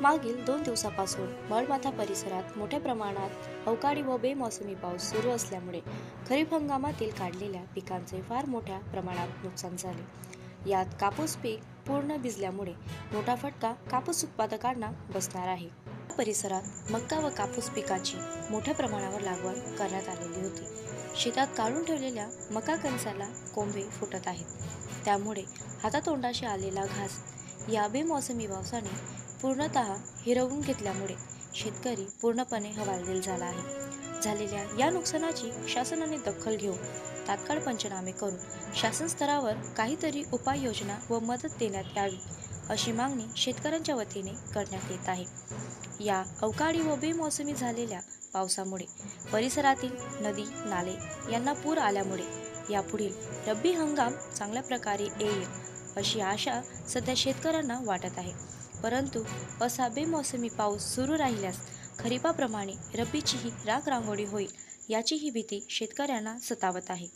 मागील दोन दिवसापासून मळमाथा परिसरात मोठ्या प्रमाणात अवकाळी व बेमोसमी पाऊस सुरू असल्यामुळे खरीप हंगामातील काढलेल्या पिकांचे फार मोठ्या प्रमाणात नुकसान झाले. यात कापूस पीक पूर्ण भिजल्यामुळे मोठा फटका कापूस उत्पादकांना बसणार आहे. परिसरात मक्का व कापूस पिकाची मोठ्या प्रमाणावर लागवड करण्यात आलेली होती. शेतात काढून ठेवलेल्या मका कणसाला कोंबे फुटत आहेत. त्यामुळे हातातोंडाशी आलेला घास या बेमोसमी पावसाने पूर्णतः हिरवून घेतल्यामुळे शेतकरी पूर्णपणे हवालदिल झाला आहे. झालेल्या या नुकसानाची शासनाने दखल घेऊन तात्काळ पंचनामे करून शासन स्तरावर काहीतरी उपाययोजना व मदत देण्यात यावी अशी मागणी शेतकऱ्यांच्या वतीने करण्यात येत आहे. या अवकाळी व बेमोसमी झालेल्या पावसामुळे परिसरातील नदी नाले यांना पूर आल्यामुळे यापुढील रब्बी हंगाम चांगल्या प्रकारे येईल अशी आशा सध्या शेतकऱ्यांना वाटत आहे. परंतु असा बेमोसमी पाऊस सुरू राहिल्यास खरीपाप्रमाणे रब्बीचीही राख रांगोळी होईल याचीही भीती शेतकऱ्यांना सतावत आहे.